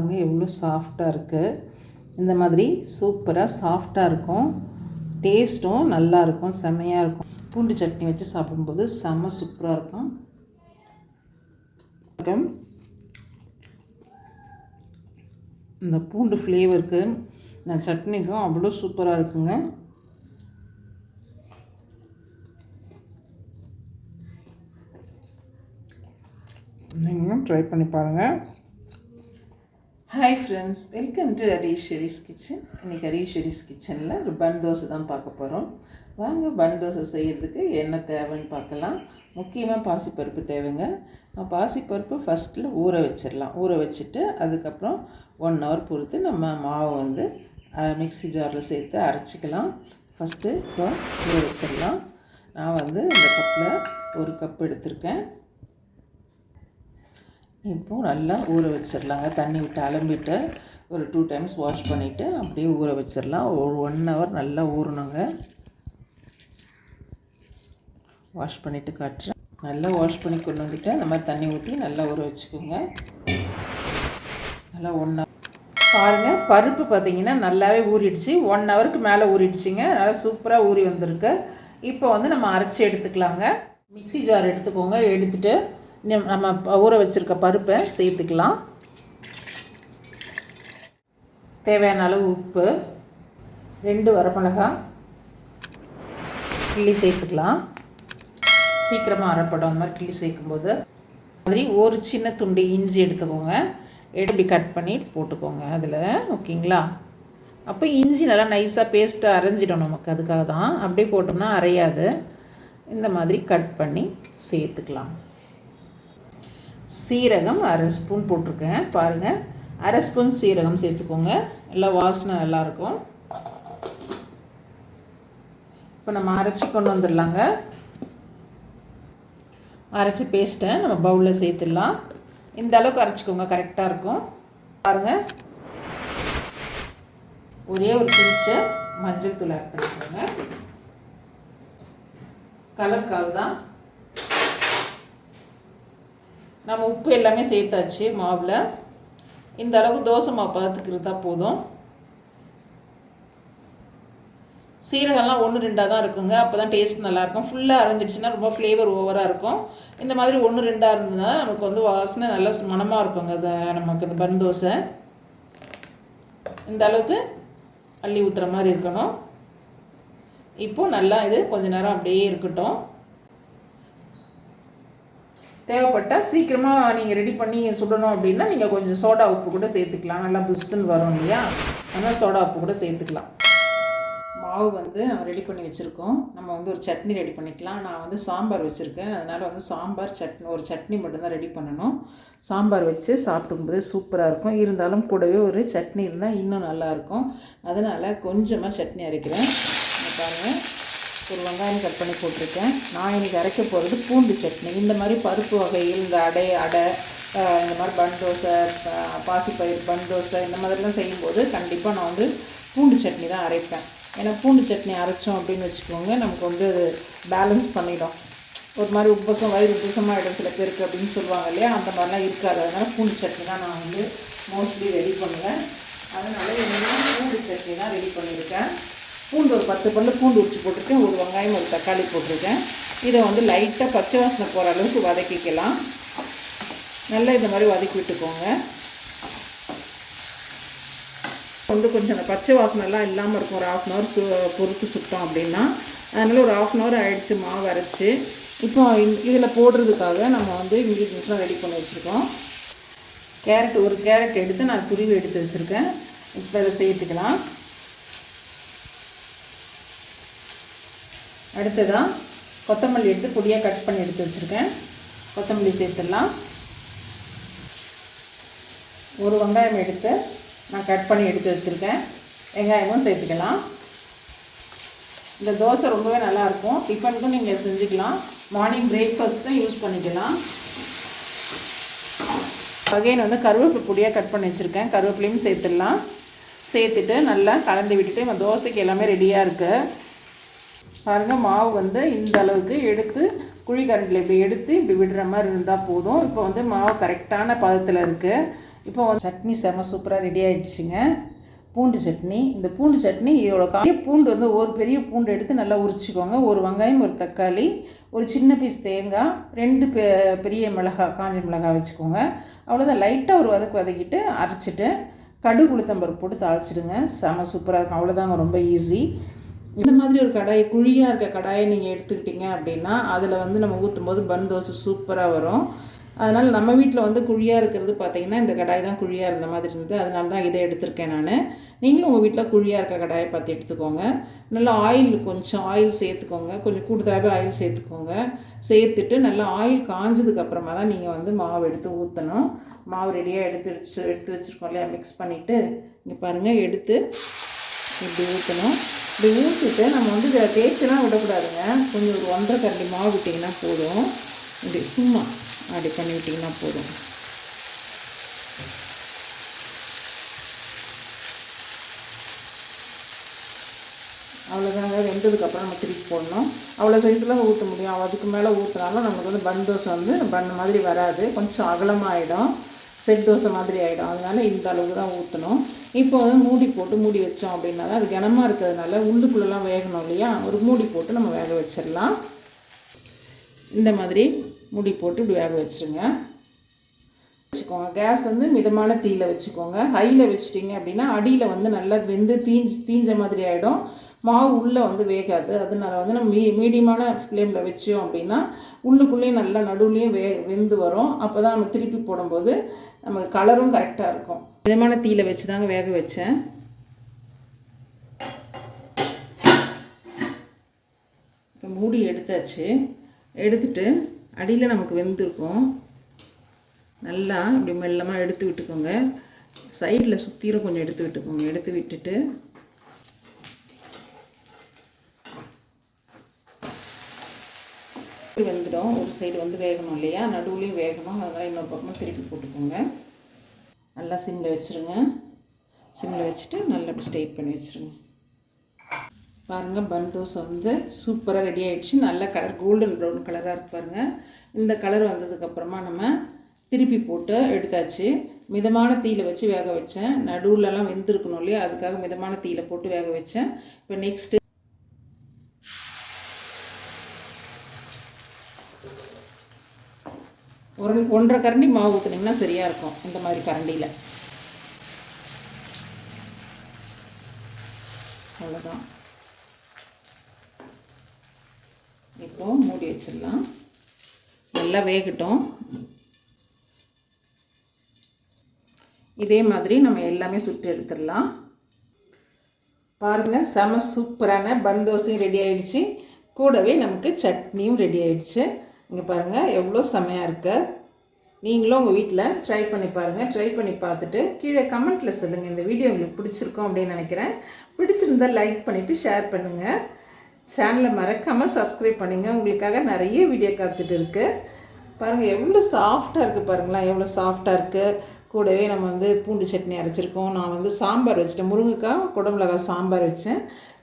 பாருங்க எவ்வளோ சாஃப்டாக இருக்குது இந்த மாதிரி சூப்பராக சாஃப்டாக இருக்கும். டேஸ்ட்டும் நல்லாயிருக்கும் செம்மையாக இருக்கும். பூண்டு சட்னி வச்சு சாப்பிடும்போது செம்ம சூப்பராக இருக்கும். வணக்கம். இந்த பூண்டு ஃப்ளேவருக்கு இந்த சட்னிக்கும் அவ்வளோ சூப்பராக இருக்குங்க. நீங்களும் ட்ரை பண்ணி பாருங்கள் hi friends welcome to Hariswari's kitchen இன்றைக்கி ஹரீஸ்வரிஸ் கிச்சனில் ஒரு பன் தோசை தான் பார்க்க போகிறோம் வாங்க பன் தோசை செய்கிறதுக்கு என்ன தேவைன்னு பார்க்கலாம். முக்கியமாக பாசிப்பருப்பு தேவைங்க. நான் பாசிப்பருப்பு ஃபஸ்ட்டில் ஊற வச்சிடலாம். ஊற வச்சுட்டு அதுக்கப்புறம் ஒன் ஹவர் பொறுத்து நம்ம மாவை வந்து மிக்சி மிக்ஸி ஜாரில் சேர்த்து அரைச்சிக்கலாம். ஃபஸ்ட்டு இப்போ ஊற வச்சிடலாம். நான் வந்து இந்த கப்பில் ஒரு கப் எடுத்திருக்கேன். இப்போ நல்லா ஊற வச்சிடலாங்க தண்ணி விட்டு அலம்பிட்டு ஒரு டூ டைம்ஸ் வாஷ் பண்ணிவிட்டு அப்படியே ஊற வச்சிடலாம் ஒரு ஒன் ஹவர் நல்லா ஊறணுங்க. வாஷ் பண்ணிவிட்டு காட்டுறேன். நல்லா வாஷ் பண்ணி கொண்டு வந்துட்டு அந்த மாதிரி தண்ணி ஊற்றி நல்லா ஊற வச்சுக்கோங்க. நல்லா ஒன் ஹவர் பாருங்கள் பருப்பு பார்த்தீங்கன்னா நல்லாவே ஊறிடுச்சு. ஒன் ஹவருக்கு மேலே ஊறிடுச்சிங்க. நல்லா சூப்பராக ஊறி வந்திருக்கு. இப்போ வந்து நம்ம அரைச்சி எடுத்துக்கலாங்க. மிக்ஸி ஜார் எடுத்துக்கோங்க. எடுத்துட்டு நம்ம ப- ஊற வச்சுருக்க பருப்பை சேர்த்துக்கலாம். தேவையான அளவு உப்பு ரெண்டு வரமிளகாய் கிள்ளி சேர்த்துக்கலாம். சீக்கிரமாக அரைப்படும். அந்த மாதிரி கிள்ளி சேர்க்கும்போது மாதிரி ஒரு சின்ன துண்டு இஞ்சி எடுத்துக்கோங்க. எடுத்து கட் பண்ணி போட்டுக்கோங்க அதில். ஓகேங்களா? அப்போ இஞ்சி நல்லா நைஸாக பேஸ்ட்டாக அரைஞ்சிடும் நமக்கு. அதுக்காக தான் அப்படியே போட்டோம்னா அரையாது. இந்த மாதிரி கட் பண்ணி சேர்த்துக்கலாம். சீரகம் அரை ஸ்பூன் போட்டிருக்கேன். பாருங்கள் அரை ஸ்பூன் சீரகம் சேர்த்துக்கோங்க. நல்லா வாசனை நல்லாயிருக்கும் இப்போ நம்ம அரைச்சி கொண்டு வந்துடலாங்க. அரைச்சி பேஸ்ட்டை நம்ம பவுலில் சேர்த்துடலாம். இந்த அளவுக்கு அரைச்சிக்கோங்க. கரெக்டாக இருக்கும். பாருங்கள் ஒரே ஒரு பிஞ்சு மஞ்சள் தூள் ஆட் பண்ணிக்கோங்க. கால் தான். நம்ம உப்பு எல்லாமே சேர்த்தாச்சு மாவில். இந்த அளவுக்கு தோசை மாவு பார்த்துக்கிறது தான் போதும். சீரகம்லாம் ஒன்று ரெண்டாக தான் இருக்குங்க. அப்போ தான் டேஸ்ட் நல்லாயிருக்கும் ஃபுல்லாக அரைஞ்சிடுச்சுன்னா ரொம்ப ஃப்ளேவர் ஓவராக இருக்கும். இந்த மாதிரி ஒன்று ரெண்டாக இருந்ததுன்னா நமக்கு வந்து வாசனை நல்லா மனமாக இருக்குங்க. அது நமக்கு இந்த பன் தோசை. இந்த அளவுக்கு அள்ளி ஊற்றுற மாதிரி இருக்கணும். இப்போது நல்லா இது கொஞ்ச நேரம் அப்படியே இருக்கட்டும். தேவைப்பட்டால் சீக்கிரமாக நீங்கள் ரெடி பண்ணி சுடணும் அப்படின்னா நீங்கள் கொஞ்சம் சோடா உப்பு கூட சேர்த்துக்கலாம். நல்லா புஷ்ஷுன்னு வரும் இல்லையா? அதனால் சோடா உப்பு கூட சேர்த்துக்கலாம். மாவு வந்து நம்ம ரெடி பண்ணி வச்சுருக்கோம். நம்ம வந்து ஒரு சட்னி ரெடி பண்ணிக்கலாம். நான் வந்து சாம்பார் வச்சுருக்கேன். அதனால் வந்து சாம்பார் சட்னி ஒரு சட்னி மட்டும்தான் ரெடி பண்ணணும். சாம்பார் வச்சு சாப்பிடும்போது சூப்பராக இருக்கும். இருந்தாலும் கூடவே ஒரு சட்னி இருந்தால் இன்னும் நல்லாயிருக்கும் அதனால் கொஞ்சமாக சட்னி அரைக்கிறேன். பாருங்கள் ஒரு வெங்காயம் கட் பண்ணி போட்டிருக்கேன். நான் இன்றைக்கி அரைக்க போகிறது பூண்டு சட்னி. இந்த மாதிரி பருப்பு வகையில் இந்த அடை அடை இந்த மாதிரி பன் தோசை பாசிப்பயிர் பன் தோசை இந்த மாதிரிலாம் செய்யும்போது கண்டிப்பாக நான் வந்து பூண்டு சட்னி தான் அரைப்பேன். ஏன்னா பூண்டு சட்னி அரைச்சோம் அப்படின்னு வச்சுக்கோங்க நமக்கு வந்து அது பேலன்ஸ் பண்ணிடும். ஒரு மாதிரி உப்பசம் வயிறு உப்பசமாக ஆகிடும் சில பேருக்கு அப்படின்னு சொல்லுவாங்க இல்லையா? அந்த மாதிரிலாம் இருக்காது. அதனால் பூண்டு சட்னி தான் நான் வந்து மோஸ்ட்லி ரெடி பண்ணுவேன். அதனால் என்னென்னா பூண்டு சட்னி தான் ரெடி பண்ணியிருக்கேன். பூண்டு ஒரு பத்து பல்லு பூண்டு உரிச்சு போட்டிருக்கேன். ஒரு வெங்காயம் ஒரு தக்காளி போட்டிருக்கேன். இதை வந்து லைட்டாக பச்சை வாசனை போகிற அளவுக்கு வதக்கிக்கலாம். நல்லா இந்த மாதிரி வதக்கி விட்டுக்கோங்க. வந்து கொஞ்சம் அந்த பச்சை வாசனைலாம் இல்லாமல் இருக்கும். ஒரு ஆஃப் அன் ஹவர் சு பொறுத்து சுட்டோம் அப்படின்னா அதனால் ஒரு ஆஃப் அன் ஹவர் ஆயிடுச்சு மாவு அரைச்சி. இப்போ இதில் போடுறதுக்காக நம்ம வந்து இன்க்ரீடியன்ஸ்லாம் ரெடி பண்ணி வச்சுருக்கோம். கேரட் ஒரு கேரட் எடுத்து நான் துருவி எடுத்து வச்சுருக்கேன். இப்போ அதை சேர்த்துக்கலாம். அடுத்ததாக கொத்தமல்லி எடுத்து பொடியாக கட் பண்ணி எடுத்து வச்சுருக்கேன். கொத்தமல்லி சேர்த்துடலாம். ஒரு வெங்காயம் எடுத்து நான் கட் பண்ணி எடுத்து வச்சுருக்கேன். வெங்காயமும் சேர்த்துக்கலாம். இந்த தோசை ரொம்பவே நல்லாயிருக்கும் டிஃபனுக்கும் நீங்கள் செஞ்சுக்கலாம். மார்னிங் பிரேக்ஃபாஸ்ட்டும் யூஸ் பண்ணிக்கலாம். அகைன் வந்து கருவேப்பிலை பொடியாக கட் பண்ணி வச்சுருக்கேன். கருவேப்பிலையும் சேர்த்துடலாம். சேர்த்துட்டு நல்லா கலந்து விட்டுட்டு நம்ம தோசைக்கு எல்லாமே ரெடியாக இருக்குது பாருங்கள் மாவு வந்து இந்த அளவுக்கு எடுத்து குழி கரண்டில் இப்படி எடுத்து இப்படி விடுற மாதிரி இருந்தால் போதும். இப்போ வந்து மாவு கரெக்டான பதத்தில் இருக்குது இப்போ வந்து சட்னி செம சூப்பராக ரெடி ஆகிடுச்சுங்க பூண்டு சட்னி. இந்த பூண்டு சட்னி இதோட காய பூண்டு வந்து ஒரு பெரிய பூண்டு எடுத்து நல்லா உரிச்சிக்கோங்க. ஒரு வெங்காயம் ஒரு தக்காளி ஒரு சின்ன பீஸ் தேங்காய் ரெண்டு பெ பெரிய மிளகாய் காஞ்ச மிளகாய் வச்சுக்கோங்க. அவ்வளோதான் லைட்டாக ஒரு வதக்கு வதக்கிட்டு அரைச்சிட்டு கடுகு உளுத்தம்பருப்பு போட்டு தாளிச்சிடுங்க. செம சூப்பராக இருக்கும். அவ்வளோதாங்க ரொம்ப ஈஸி இந்த மாதிரி ஒரு கடாய் குழியாக இருக்க கடாயை நீங்கள் எடுத்துக்கிட்டிங்க அப்படின்னா அதில் வந்து நம்ம ஊற்றும் போது பன் தோசை சூப்பராக வரும். அதனால் நம்ம வீட்டில் வந்து குழியாக இருக்கிறது பார்த்தீங்கன்னா இந்த கடாய் தான் குழியாக இருந்த மாதிரி இருந்தது. அதனால தான் இதை எடுத்திருக்கேன் நான். நீங்களும் உங்கள் வீட்டில் குழியாக இருக்க கடாயை பார்த்து எடுத்துக்கோங்க. நல்லா ஆயில் கொஞ்சம் ஆயில் சேர்த்துக்கோங்க. கொஞ்சம் கூடுதலாகவே ஆயில் சேர்த்துக்கோங்க. சேர்த்துட்டு நல்லா ஆயில் காஞ்சதுக்கு அப்புறமா தான் நீங்கள் வந்து மாவு எடுத்து ஊற்றணும் மாவு ரெடியாக எடுத்து வச்சு எடுத்து வச்சுருக்கோம் இல்லையா? மிக்ஸ் பண்ணிவிட்டு இங்கே பாருங்கள் எடுத்து இப்படி ஊற்றணும் இப்படி ஊற்றிட்டு நம்ம வந்து இதை தேய்ச்செல்லாம் விடக்கூடாதுங்க. கொஞ்சம் ஒரு ஒன்றரை கரண்டி மாவு விட்டிங்கன்னா போதும். இப்படி சும்மா அப்படி பண்ணி விட்டிங்கன்னா போதும். அவ்வளோதாங்க வெந்ததுக்கப்புறம் நம்ம திருப்பி போடணும். அவ்வளோ சைஸில் ஊற்ற முடியும். அதுக்கு மேலே ஊற்றினாலும் நமக்கு வந்து பன் தோசை வந்து பன் மாதிரி வராது. கொஞ்சம் அகலமாகிடும் செட் தோசை மாதிரி ஆகிடும் அதனால் இந்த அளவுக்கு தான் ஊற்றணும் இப்போ வந்து மூடி போட்டு மூடி வச்சோம் அப்படின்னா அது கனமாக இருக்கிறதுனால உள்ளுக்குள்ளெல்லாம் வேகணும் இல்லையா? ஒரு மூடி போட்டு நம்ம வேக வச்சிடலாம். இந்த மாதிரி மூடி போட்டு இப்படி வேக வச்சுருங்க. வச்சுக்கோங்க. கேஸ் வந்து மிதமான தீயில் வச்சுக்கோங்க. ஹையில் வச்சிட்டிங்க அப்படின்னா அடியில் வந்து நல்லா வெந்து தீஞ்சு தீஞ்ச மாதிரி ஆகிடும் மாவு உள்ளே வந்து வேகாது. அதனால வந்து நம்ம மீ மீடியமான ஃப்ளேமில் வச்சோம் அப்படின்னா உள்ளுக்குள்ளேயும் நல்லா நடுவுலேயும் வே வெந்து வரும். அப்போ தான் நம்ம திருப்பி போடும்போது நமக்கு கலரும் கரெக்டாக இருக்கும். மிதமான தீயில் வச்சு தாங்க வேக வச்சேன். இப்போ மூடி எடுத்தாச்சு. எடுத்துட்டு அடியில் நமக்கு வெந்திருக்கும். நல்லா இப்படி மெல்லமாக எடுத்து விட்டுக்கோங்க. சைடில் சுற்றிலும் கொஞ்சம் எடுத்து விட்டுக்கோங்க. எடுத்து விட்டுட்டு வெந்துடும். ஒரு சைடு வந்து வேகணும் இல்லையா? நடுவுலையும் வேகணும். அதனால் இன்னொரு பக்கமாக திருப்பி போட்டுக்கோங்க. நல்லா சிம்மில் வச்சுருங்க. சிம்மில் வச்சுட்டு நல்லா அப்படி ஸ்டேட் பண்ணி வச்சுருங்க. பாருங்கள் பன் தோசை வந்து சூப்பராக ரெடி ஆகிடுச்சு நல்ல கலர் கோல்டன் ப்ரௌன் கலராக இருக்கு பாருங்கள் இந்த கலர் வந்ததுக்கப்புறமா நம்ம திருப்பி போட்டு எடுத்தாச்சு. மிதமான தீயில் வச்சு வேக வச்சேன். நடுவுலலாம் வெந்திருக்கணும் இல்லையா? அதுக்காக மிதமான தீயில் போட்டு வேக வச்சேன். இப்போ நெக்ஸ்ட்டு ஒரு ஒன்றரை கரண்டி மாவு ஊற்றுனீங்கன்னா சரியாக இருக்கும் இந்த மாதிரி கரண்டியில். அவ்வளோதான் இப்போது மூடி வச்சிடலாம். நல்லா வேகட்டும். இதே மாதிரி நம்ம எல்லாமே சுட்டு எடுத்துடலாம். பாருங்கள் செம சூப்பரான பன் தோசையும் ரெடி ஆகிடுச்சு கூடவே நமக்கு சட்னியும் ரெடி ஆகிடுச்சு இங்கே பாருங்கள் எவ்வளோ செமையாக இருக்கு. நீங்களும் உங்கள் வீட்டில் ட்ரை பண்ணி பாருங்கள் ட்ரை பண்ணி பார்த்துட்டு கீழே கமெண்ட்டில் சொல்லுங்கள் இந்த வீடியோ உங்களுக்கு பிடிச்சிருக்கோம் அப்படின்னு நினைக்கிறேன். பிடிச்சிருந்தால் லைக் பண்ணிவிட்டு ஷேர் பண்ணுங்கள் சேனலை மறக்காமல் சப்ஸ்கிரைப் பண்ணுங்கள் உங்களுக்காக நிறைய வீடியோ காத்துட்டு இருக்குது பாருங்கள் எவ்வளோ சாஃப்டாக இருக்குது பாருங்களேன். எவ்வளோ சாஃப்டாக இருக்குது கூடவே நம்ம வந்து பூண்டு சட்னி அரைச்சிருக்கோம். நான் வந்து சாம்பார் வச்சிட்டேன். முருங்கைக்காய் குடமிளகாய் சாம்பார் வச்சேன்.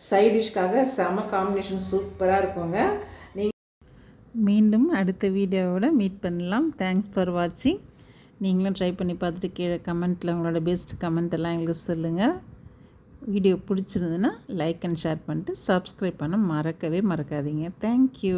சைட் டிஷ்க்காக செம காம்பினேஷன் சூப்பராக இருக்குங்க. மீண்டும் அடுத்த வீடியோவோட மீட் பண்ணலாம். தேங்க்ஸ் ஃபார் வாட்சிங் நீங்களும் ட்ரை பண்ணி பார்த்துட்டு கீழே கமெண்ட்டில் உங்களோட பெஸ்ட் கமெண்ட் எல்லாம் எங்களுக்கு சொல்லுங்கள் வீடியோ பிடிச்சிருந்துன்னா லைக் அண்ட் ஷேர் பண்ணிட்டு சப்ஸ்கிரைப் பண்ண மறக்கவே மறக்காதீங்க. தேங்க்யூ